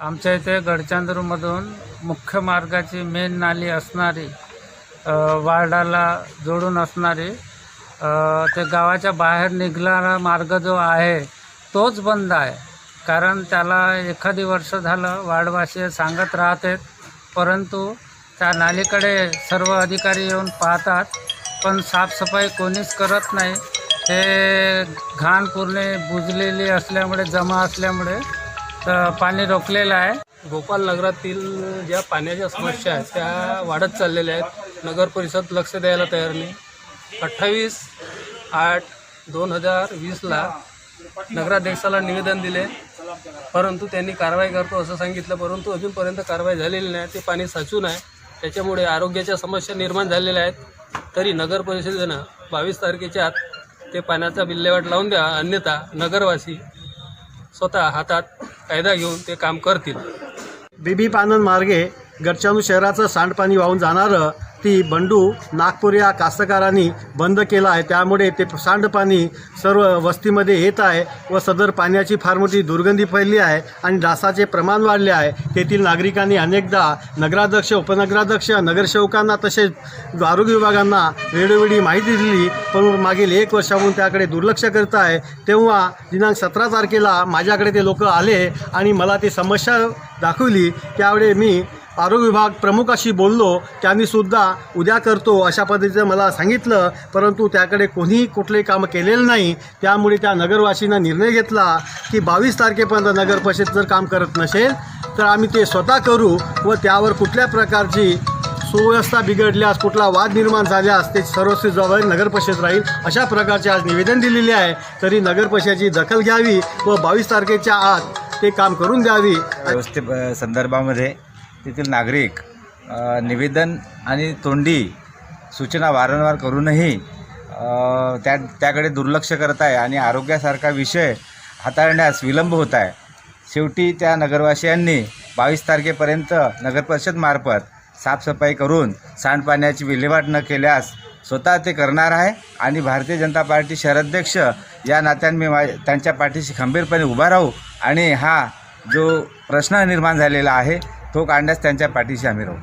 आमच्या इथे गडचांदूरमधून मुख्य मार्गाची मेन नाली असणारी वार्डाला जोडून असणारी ते गावाच्या बाहेर निघणारा मार्ग जो आहे तोच बंद आहे. कारण त्याला एखादी वर्ष झालं वार्डवासी सांगत राहतात परंतु त्या नालीकडे सर्व अधिकारी येऊन पाहतात पण साफसफाई कोणीच करत नाही. हे घाण पूर्ण बुजलेली असल्यामुळे जमा असल्यामुळे पाणी रोखलेलं आहे. गोपाल नगरातील ज्या पाण्याच्या समस्या आहेत त्या वाढत चाललेल्या आहेत. नगर परिषद लक्ष द्यायला तयार नाही. अठ्ठावीस आठ दोन हजार वीसला नगराध्यक्षाला निवेदन दिले. परंतु त्यांनी कारवाई करतो असं सांगितलं. परंतु अजूनपर्यंत कारवाई झालेली नाही. ते पाणी साचून आहे त्याच्यामुळे आरोग्याच्या समस्या निर्माण झालेल्या आहेत. तरी नगर परिषदेनं बावीस तारखेच्या आत ते पाण्याचा विल्हेवाट लावून द्या अन्यथा नगरवासी स्वतः हातात कायदा घेऊन ते काम करतील. बीबी पानन मार्गे गडचानू शहराचं सांडपाणी वाहून जाणारं ती बंडू नागपूर या कास्तकारांनी बंद केला आहे. त्यामुळे ते सांडपाणी सर्व वस्तीमध्ये येत आहे व सदर पाण्याची फार मोठी दुर्गंधी फैलली आहे आणि डासाचे प्रमाण वाढले आहे. तेथील नागरिकांनी अनेकदा नगराध्यक्ष उपनगराध्यक्ष नगरसेवकांना तसेच आरोग्य विभागांना वेळोवेळी माहिती दिली. पण मागील एक वर्षाहून त्याकडे दुर्लक्ष करत आहे. तेव्हा दिनांक सतरा तारखेला माझ्याकडे ते लोक आले आणि मला ती समस्या दाखवली. त्यावेळी मी आरोग्य विभाग प्रमुखाशी बोललो त्यांनी सुद्धा उद्या करतो अशा पद्धतीचं मला सांगितलं परंतु त्याकडे कोणीही कुठलेही काम केलेलं नाही. त्यामुळे त्या नगरवासीनं निर्णय घेतला की बावीस तारखेपर्यंत नगर परिषद जर काम करत नसेल तर आम्ही ते स्वतः करू व त्यावर कुठल्या प्रकारची सुव्यवस्था बिघडल्यास कुठला वाद निर्माण झाल्यास ते सर्वस्वी जबाबदारी नगर परिषद राहील अशा प्रकारचे आज निवेदन दिलेले आहे. तरी नगर परिषदेची दखल घ्यावी व बावीस तारखेच्या आत ते काम करून द्यावी. व्यवस्थे संदर्भामध्ये तेथील नागरिक निवेदन आणि तोंडी सूचना वारंवार करूनही त्या त्याकडे दुर्लक्ष करत आहे आणि आरोग्यासारखा विषय हाताळण्यास विलंब होत आहे. शेवटी त्या नगरवासियांनी बावीस तारखेपर्यंत नगरपरिषदमार्फत साफसफाई करून सांडपाण्याची विल्हेवाट न केल्यास स्वतः ते करणार आहे आणि भारतीय जनता पार्टी शहराध्यक्ष या नात्याने मी मा त्यांच्या पाठीशी खंबीरपणे उभा राहू आणि हा जो प्रश्न निर्माण झालेला आहे तो काढण्यास त्यांच्या पाठीशी आम्ही राहू.